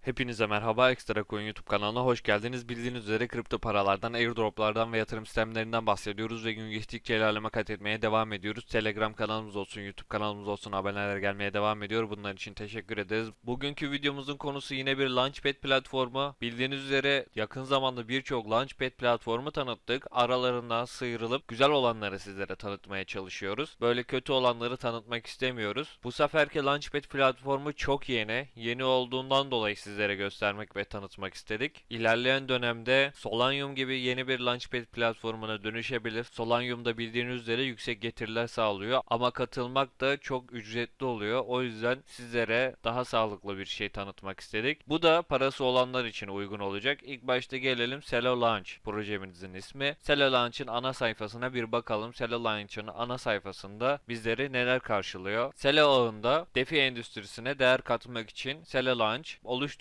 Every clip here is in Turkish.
Hepinize merhaba Ekstra Coin YouTube kanalına hoş geldiniz. Bildiğiniz üzere kripto paralardan, airdroplardan ve yatırım sistemlerinden bahsediyoruz ve gün geçtikçe ilerleme kat etmeye devam ediyoruz. Telegram kanalımız olsun, YouTube kanalımız olsun aboneler gelmeye devam ediyor. Bunlar için teşekkür ederiz. Bugünkü videomuzun konusu yine bir Launchpad platformu. Bildiğiniz üzere yakın zamanda birçok Launchpad platformu tanıttık. Aralarından sıyrılıp güzel olanları sizlere tanıtmaya çalışıyoruz. Böyle kötü olanları tanıtmak istemiyoruz. Bu seferki Launchpad platformu çok yeni. Yeni olduğundan dolayı sizlere göstermek ve tanıtmak istedik. İlerleyen dönemde Solanium gibi yeni bir Launchpad platformuna dönüşebilir. Solanium'da bildiğiniz üzere yüksek getiriler sağlıyor ama katılmak da çok ücretli oluyor. O yüzden sizlere daha sağlıklı bir şey tanıtmak istedik. Bu da parası olanlar için uygun olacak. İlk başta gelelim Selo Launch projemizin ismi. Selo Launch'ın ana sayfasına bir bakalım. Selo Launch'ın ana sayfasında bizleri neler karşılıyor? Selo ağında DeFi endüstrisine değer katmak için Selo Launch oluşturulmuş.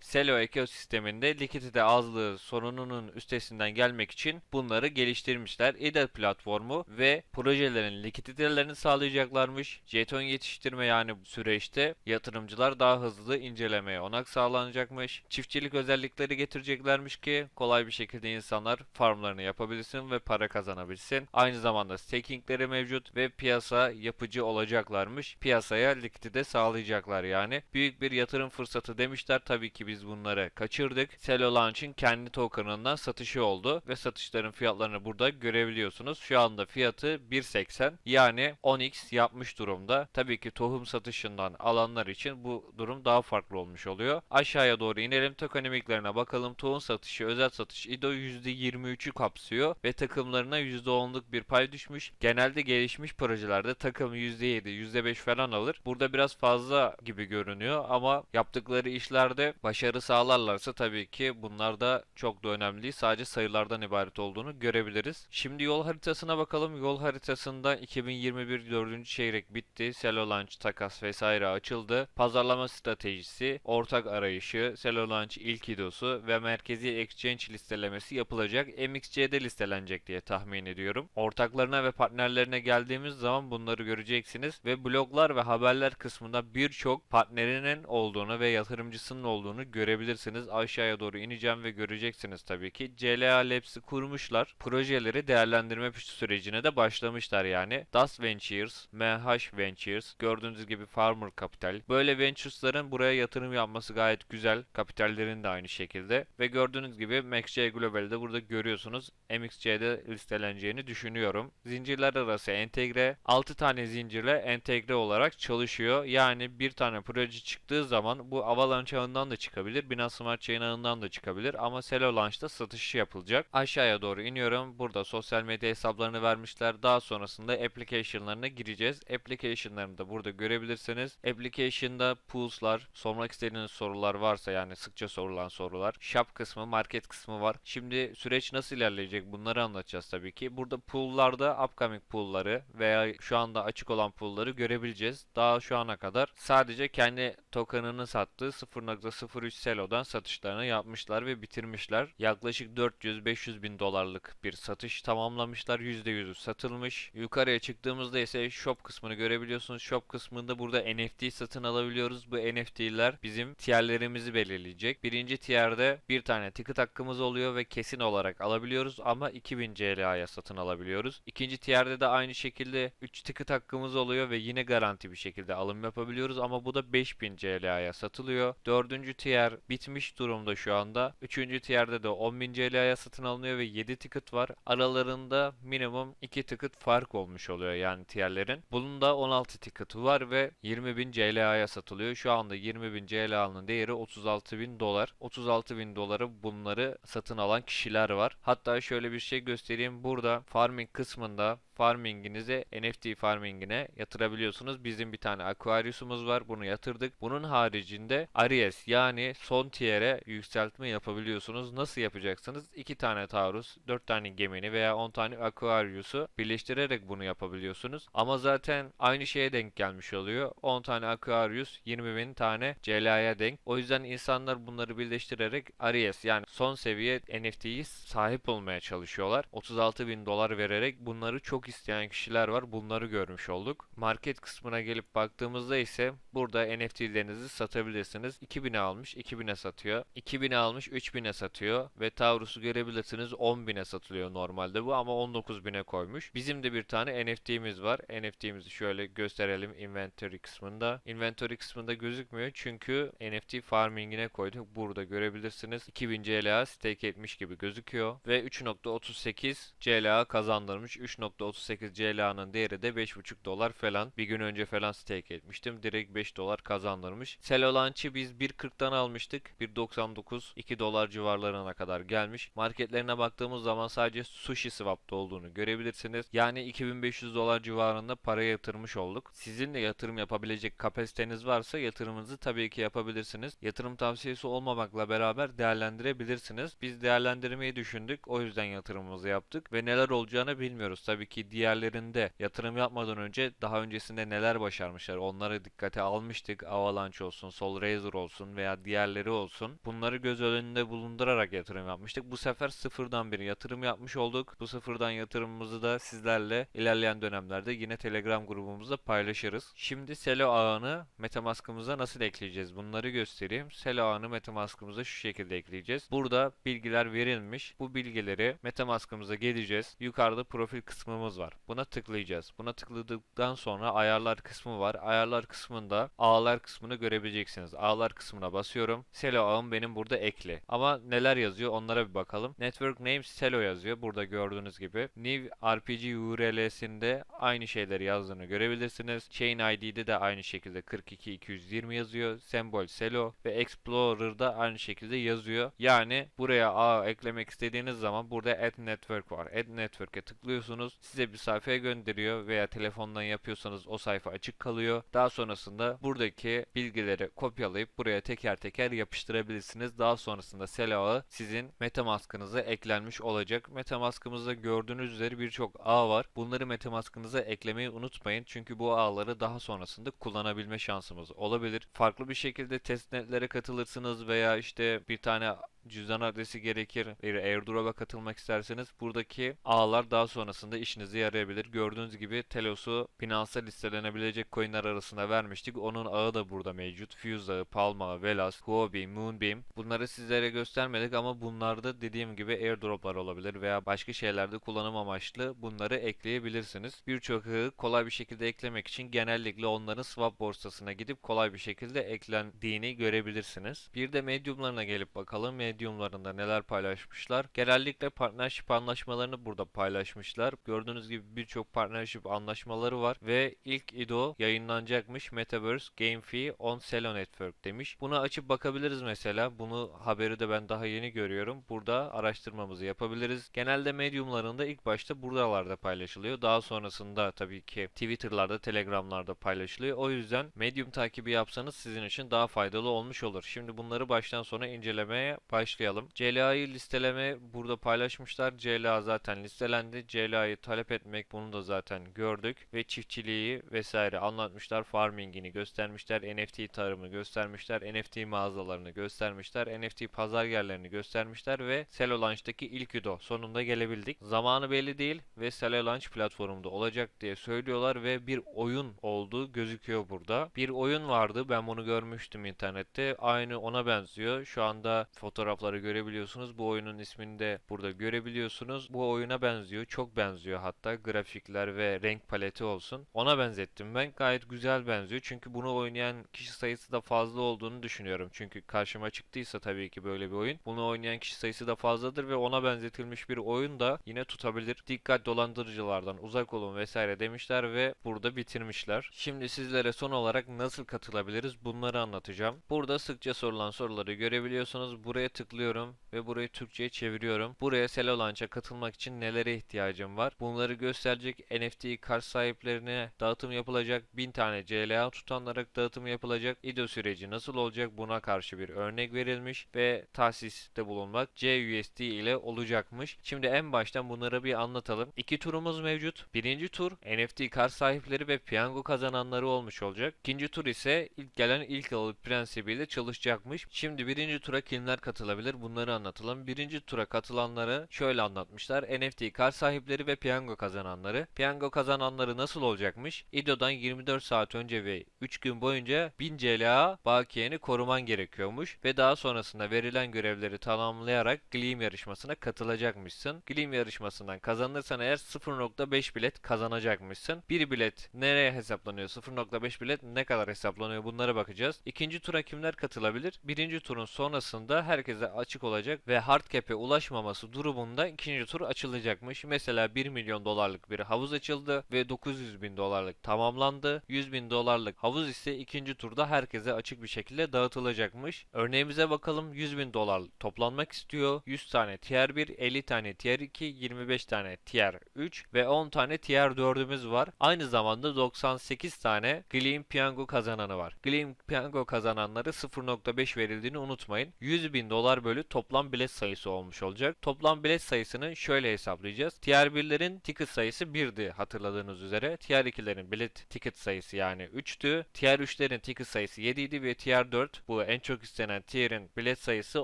Selo ekosisteminde likidite azlığı sorununun üstesinden gelmek için bunları geliştirmişler. IDA platformu ve projelerin likiditelerini sağlayacaklarmış. Jeton yetiştirme yani süreçte yatırımcılar daha hızlı incelemeye onak sağlanacakmış. Çiftçilik özellikleri getireceklermiş ki kolay bir şekilde insanlar farmlarını yapabilsin ve para kazanabilsin. Aynı zamanda stakingleri mevcut ve piyasa yapıcı olacaklarmış. Piyasaya likidite sağlayacaklar yani. Büyük bir yatırım fırsatı demişler. Tabii ki biz bunları kaçırdık. Selo Launch'in kendi token'ından satışı oldu ve satışların fiyatlarını burada görebiliyorsunuz. Şu anda fiyatı 1.80 yani 10x yapmış durumda. Tabii ki tohum satışından alanlar için bu durum daha farklı olmuş oluyor. Aşağıya doğru inelim tokenomiklerine bakalım. Tohum satışı, özel satış IDO %23'ü kapsıyor ve takımlarına %10'luk bir pay düşmüş. Genelde gelişmiş projelerde takım %7, %5 falan alır. Burada biraz fazla gibi görünüyor ama yaptıkları işlerde başarı sağlarlarsa tabii ki bunlar da çok da önemli. Sadece sayılardan ibaret olduğunu görebiliriz. Şimdi yol haritasına bakalım. Yol haritasında 2021 4. çeyrek bitti. Selo Launch takas vesaire açıldı. Pazarlama stratejisi, ortak arayışı, Selo Launch ilk idosu ve merkezi exchange listelemesi yapılacak. MXC'de listelenecek diye tahmin ediyorum. Ortaklarına ve partnerlerine geldiğimiz zaman bunları göreceksiniz ve bloglar ve haberler kısmında birçok partnerinin olduğunu ve yatırımcısının olduğunu görebilirsiniz. Aşağıya doğru ineceğim ve göreceksiniz tabii ki. CLA Labs'i kurmuşlar. Projeleri değerlendirme sürecine de başlamışlar yani. Das Ventures, MH Ventures, gördüğünüz gibi Farmer Capital. Böyle ventures'ların buraya yatırım yapması gayet güzel. Kapitallerin de aynı şekilde. Ve gördüğünüz gibi MaxC Global'de burada görüyorsunuz. MXC'de listeleneceğini düşünüyorum. Zincirler arası entegre. 6 tane zincirle entegre olarak çalışıyor. Yani bir tane proje çıktığı zaman bu Avalanche ağından da çıkabilir. Binance Smart Chain ağından da çıkabilir. Ama Selo Launch'ta satışı yapılacak. Aşağıya doğru iniyorum. Burada sosyal medya hesaplarını vermişler. Daha sonrasında application'larına gireceğiz. Application'larını da burada görebilirsiniz. Application'da pools'lar, sormak istediğiniz sorular varsa yani sıkça sorulan sorular. Shop kısmı, market kısmı var. Şimdi süreç nasıl ilerleyecek bunları anlatacağız tabii ki. Burada pool'larda upcoming pool'ları veya şu anda açık olan pool'ları görebileceğiz. Daha şu ana kadar sadece kendi token'ını sattığı 0.03 Selo'dan satışlarını yapmışlar ve bitirmişler. Yaklaşık 400-500 bin dolarlık bir satış tamamlamışlar. %100'ü satılmış. Yukarıya çıktığımızda ise shop kısmını görebiliyorsunuz. Shop kısmında burada NFT satın alabiliyoruz. Bu NFT'ler bizim tierlerimizi belirleyecek. Birinci tier'de bir tane ticket hakkımız oluyor ve kesin olarak alabiliyoruz ama 2000 CLA'ya satın alabiliyoruz. İkinci tier'de de aynı şekilde 3 ticket hakkımız oluyor ve yine garanti bir şekilde alım yapabiliyoruz ama bu da 5000 CLA'ya satılıyor. Dördüncü tier bitmiş durumda şu anda. Üçüncü tier'de de 10.000 CLA'ya satın alınıyor ve 7 ticket var. Aralarında minimum 2 ticket fark olmuş oluyor yani tierlerin. Bunun da 16 ticket'ı var ve 20.000 CLA'ya satılıyor. Şu anda 20.000 CLA'nın değeri 36.000 dolar. 36.000 doları bunları satın alan kişiler var. Hatta şöyle bir şey göstereyim. Burada farming kısmında farminginizi NFT farmingine yatırabiliyorsunuz. Bizim bir tane Aquarius'umuz var. Bunu yatırdık. Bunun haricinde Aries yani son tier'e yükseltme yapabiliyorsunuz. Nasıl yapacaksınız? 2 tane Taurus, 4 tane gemini veya 10 tane Aquarius'u birleştirerek bunu yapabiliyorsunuz. Ama zaten aynı şeye denk gelmiş oluyor. 10 tane Aquarius 20 bin tane CLA'ya denk. O yüzden insanlar bunları birleştirerek Aries yani son seviye NFT'yi sahip olmaya çalışıyorlar. 36 bin dolar vererek bunları çok çok isteyen kişiler var. Bunları görmüş olduk. Market kısmına gelip baktığımızda ise burada NFT'lerinizi satabilirsiniz. 2000'e almış 2000'e satıyor. 2000'e almış 3000'e satıyor. Ve Taurus'u görebilirsiniz 10.000'e satılıyor normalde bu ama 19.000'e koymuş. Bizim de bir tane NFT'miz var. NFT'mizi şöyle gösterelim inventory kısmında. Inventory kısmında gözükmüyor çünkü NFT farming'ine koyduk. Burada görebilirsiniz. 2000 CLA stake etmiş gibi gözüküyor. Ve 3.38 CLA kazandırmış. 3.38 CLA'nın değeri de 5.5 dolar falan. Bir gün önce falan stake etmiştim. Direkt 5 dolar kazandırmış. Selo Launch'ı biz 1.40'dan almıştık. 1.99 2 dolar civarlarına kadar gelmiş. Marketlerine baktığımız zaman sadece Sushi Swap'ta olduğunu görebilirsiniz. Yani 2500 dolar civarında para yatırmış olduk. Sizin de yatırım yapabilecek kapasiteniz varsa yatırımınızı tabii ki yapabilirsiniz. Yatırım tavsiyesi olmamakla beraber değerlendirebilirsiniz. Biz değerlendirmeyi düşündük. O yüzden yatırımımızı yaptık ve neler olacağını bilmiyoruz. Tabii ki diğerlerinde yatırım yapmadan önce daha öncesinde neler başarmışlar onları dikkate almıştık. Avalanche olsun, Solrazor olsun veya diğerleri olsun. Bunları göz önünde bulundurarak yatırım yapmıştık. Bu sefer sıfırdan bir yatırım yapmış olduk. Bu sıfırdan yatırımımızı da sizlerle ilerleyen dönemlerde yine Telegram grubumuzda paylaşırız. Şimdi Selo ağını Metamask'ımıza nasıl ekleyeceğiz? Bunları göstereyim. Selo ağını Metamask'ımıza şu şekilde ekleyeceğiz. Burada bilgiler verilmiş. Bu bilgileri Metamask'ımıza geleceğiz. Yukarıda profil kısmımız var. Buna tıklayacağız. Buna tıkladıktan sonra ayarlar kısmı var. Ayarlar kısmında ağlar kısmını görebileceksiniz. Ağlar kısmına basıyorum. Selo ağım benim burada ekli. Ama neler yazıyor onlara bir bakalım. Network name Selo yazıyor. Burada gördüğünüz gibi. New RPG URL'sinde aynı şeyleri yazdığını görebilirsiniz. Chain ID'de de aynı şekilde 42220 yazıyor. Sembol Selo ve Explorer'da aynı şekilde yazıyor. Yani buraya ağ eklemek istediğiniz zaman burada Add Network var. Add Network'e tıklıyorsunuz. Size bir sayfaya gönderiyor veya telefondan yapıyorsanız o sayfa açık kalıyor. Daha sonrasında buradaki bilgileri kopyalayıp buraya teker teker yapıştırabilirsiniz. Daha sonrasında Selo ağı sizin Metamask'ınıza eklenmiş olacak. Metamask'ımızda gördüğünüz üzere birçok ağ var. Bunları Metamask'ınıza eklemeyi unutmayın. Çünkü bu ağları daha sonrasında kullanabilme şansımız olabilir. Farklı bir şekilde testnetlere katılırsınız veya işte bir tane cüzdan adresi gerekir. Airdrop'a katılmak isterseniz buradaki ağlar daha sonrasında işinize yarayabilir. Gördüğünüz gibi Telos'u Binance'a listelenebilecek coinler arasında vermiştik. Onun ağı da burada mevcut. Fuse ağı, Palma, Velas, Huobi, Moonbeam. Bunları sizlere göstermedik ama bunlarda dediğim gibi airdrop'lar olabilir veya başka şeylerde kullanım amaçlı bunları ekleyebilirsiniz. Birçok ağı kolay bir şekilde eklemek için genellikle onların swap borsasına gidip kolay bir şekilde eklendiğini görebilirsiniz. Bir de mediumlarına gelip bakalım. Mediumlarında neler paylaşmışlar. Genellikle partnership anlaşmalarını burada paylaşmışlar. Gördüğünüz gibi birçok partnership anlaşmaları var ve ilk IDO yayınlanacakmış Metaverse Game Fee on Celo Network demiş. Bunu açıp bakabiliriz mesela. Bunu haberi de ben daha yeni görüyorum. Burada araştırmamızı yapabiliriz. Genelde mediumlarında ilk başta buralarda paylaşılıyor. Daha sonrasında tabii ki Twitter'larda, Telegram'larda paylaşılıyor. O yüzden medium takibi yapsanız sizin için daha faydalı olmuş olur. Şimdi bunları baştan sona incelemeye başlayalım. CLA'yı listeleme burada paylaşmışlar. CLA zaten listelendi. CLA'yı talep etmek bunu da zaten gördük. Ve çiftçiliği vesaire anlatmışlar. Farming'ini göstermişler. NFT tarımı göstermişler. NFT mağazalarını göstermişler. NFT pazar yerlerini göstermişler ve Selo Launch'taki ilk UDO sonunda gelebildik. Zamanı belli değil ve Selo Launch platformunda olacak diye söylüyorlar ve bir oyun olduğu gözüküyor burada. Bir oyun vardı. Ben bunu görmüştüm internette. Aynı ona benziyor. Şu anda fotoğrafları görebiliyorsunuz. Bu oyunun ismini de burada görebiliyorsunuz. Bu oyuna benziyor. Çok benziyor hatta. Grafikler ve renk paleti olsun. Ona benzettim ben. Gayet güzel benziyor. Çünkü bunu oynayan kişi sayısı da fazla olduğunu düşünüyorum. Çünkü karşıma çıktıysa tabii ki böyle bir oyun. Bunu oynayan kişi sayısı da fazladır ve ona benzetilmiş bir oyun da yine tutabilir. Dikkat dolandırıcılardan uzak olun vesaire demişler ve burada bitirmişler. Şimdi sizlere son olarak nasıl katılabiliriz bunları anlatacağım. Burada sıkça sorulan soruları görebiliyorsunuz. Buraya tıklıyorum ve burayı Türkçe'ye çeviriyorum. Buraya Selo Launch'a katılmak için nelere ihtiyacım var? Bunları gösterecek NFT kart sahiplerine dağıtım yapılacak. 1000 tane CLA tutanlara dağıtım yapılacak. IDO süreci nasıl olacak? Buna karşı bir örnek verilmiş ve tahsiste bulunmak CUSD ile olacakmış. Şimdi en baştan bunları bir anlatalım. İki turumuz mevcut. Birinci tur NFT kart sahipleri ve piyango kazananları olmuş olacak. İkinci tur ise ilk gelen ilk alır prensibiyle çalışacakmış. Şimdi birinci tura kimler katılacak? Katılabilir? Bunları anlatalım. Birinci tura katılanları şöyle anlatmışlar. NFT kart sahipleri ve piyango kazananları. Piyango kazananları nasıl olacakmış? İDO'dan 24 saat önce ve 3 gün boyunca 1000 CLA bakiyeni koruman gerekiyormuş ve daha sonrasında verilen görevleri tamamlayarak Gleam yarışmasına katılacakmışsın. Gleam yarışmasından kazanırsan eğer 0.5 bilet kazanacakmışsın. Bir bilet nereye hesaplanıyor? 0.5 bilet ne kadar hesaplanıyor? Bunlara bakacağız. İkinci tura kimler katılabilir? Birinci turun sonrasında herkese açık olacak ve hard cap'e ulaşmaması durumunda ikinci tur açılacakmış. Mesela 1 milyon dolarlık bir havuz açıldı ve 900 bin dolarlık tamamlandı. 100 bin dolarlık havuz ise ikinci turda herkese açık bir şekilde dağıtılacakmış. Örneğimize bakalım 100 bin dolar toplanmak istiyor. 100 tane tier 1, 50 tane tier 2, 25 tane tier 3 ve 10 tane tier 4'ümüz var. Aynı zamanda 98 tane Gleam Piyango kazananı var. Gleam Piyango kazananları 0.5 verildiğini unutmayın. 100 bin dolar bölü toplam bilet sayısı olmuş olacak. Toplam bilet sayısını şöyle hesaplayacağız. Tier 1'lerin ticket sayısı 1'di hatırladığınız üzere. Tier 2'lerin bilet ticket sayısı yani 3'tü. Tier 3'lerin ticket sayısı 7 idi ve Tier 4 bu en çok istenen tier'in bilet sayısı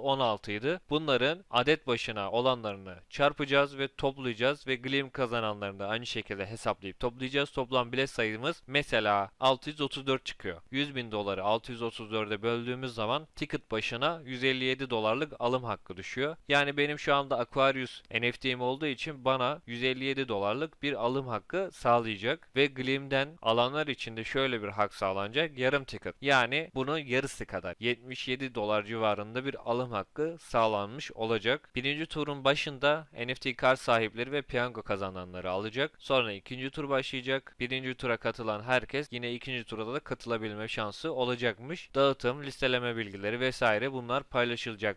16 idi. Bunların adet başına olanlarını çarpacağız ve toplayacağız ve Gleam kazananlarını da aynı şekilde hesaplayıp toplayacağız. Toplam bilet sayımız mesela 634 çıkıyor. 100 bin doları 634'e böldüğümüz zaman ticket başına 157 dolarlık alım hakkı düşüyor. Yani benim şu anda Aquarius NFT'm olduğu için bana 157 dolarlık bir alım hakkı sağlayacak ve Gleam'den alanlar için de şöyle bir hak sağlanacak. Yarım ticket. Yani bunun yarısı kadar 77 dolar civarında bir alım hakkı sağlanmış olacak. Birinci turun başında NFT kart sahipleri ve piyango kazananları alacak. Sonra ikinci tur başlayacak. Birinci tura katılan herkes yine ikinci turda da katılabilme şansı olacakmış. Dağıtım, listeleme bilgileri vesaire bunlar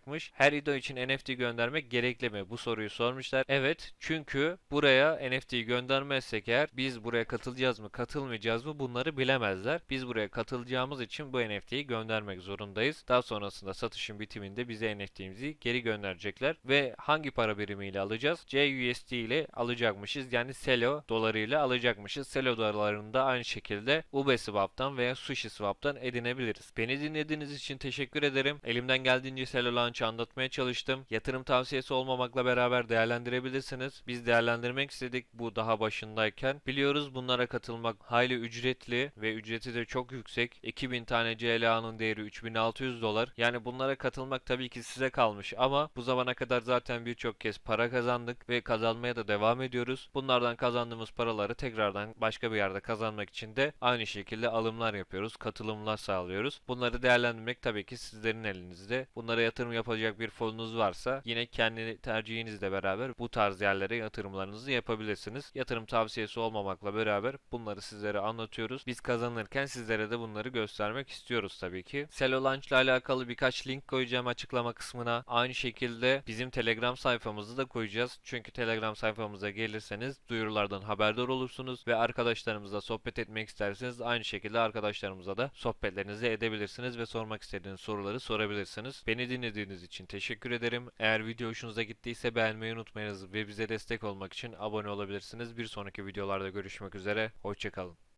paylaşılacakmış. Her IDO için NFT göndermek gerekli mi? Bu soruyu sormuşlar. Evet çünkü buraya NFT göndermezsek eğer biz buraya katılacağız mı katılmayacağız mı bunları bilemezler. Biz buraya katılacağımız için bu NFT'yi göndermek zorundayız. Daha sonrasında satışın bitiminde bize NFT'mizi geri gönderecekler ve hangi para birimiyle alacağız? CUSD ile alacakmışız. Yani Celo dolarıyla alacakmışız. Celo dolarını da aynı şekilde UBSwap'tan veya SushiSwap'tan edinebiliriz. Beni dinlediğiniz için teşekkür ederim. Elimden geldiğince Celo Launch'ı anlatmaya çalıştım. Yatırım tavsiyesi olmamakla beraber değerlendirebilirsiniz. Biz değerlendirmek istedik bu daha başındayken. Biliyoruz bunlara katılmak hayli ücretli ve ücreti de çok yüksek. 2000 tane CLA'nın değeri 3600 dolar. Yani bunlara katılmak tabii ki size kalmış ama bu zamana kadar zaten birçok kez para kazandık ve kazanmaya da devam ediyoruz. Bunlardan kazandığımız paraları tekrardan başka bir yerde kazanmak için de aynı şekilde alımlar yapıyoruz, katılımlar sağlıyoruz. Bunları değerlendirmek tabii ki sizlerin elinizde. Bunlara yatırım yapacak bir fonunuz varsa yine kendi tercihinizle beraber bu tarz yerlere yatırımlarınızı yapabilirsiniz. Yatırım tavsiyesi olmamakla beraber bunları sizlere anlatıyoruz. Biz kazanırken sizlere de bunları göstermek istiyoruz tabii ki. Selo Launch ile alakalı birkaç link koyacağım açıklama kısmına. Aynı şekilde bizim Telegram sayfamızı da koyacağız. Çünkü Telegram sayfamıza gelirseniz duyurulardan haberdar olursunuz ve arkadaşlarımızla sohbet etmek isterseniz aynı şekilde arkadaşlarımıza da sohbetlerinizi edebilirsiniz ve sormak istediğiniz soruları sorabilirsiniz. Beni dinlediğiniz için teşekkür ederim. Eğer video hoşunuza gittiyse beğenmeyi unutmayınız ve bize destek olmak için abone olabilirsiniz. Bir sonraki videolarda görüşmek üzere. Hoşçakalın.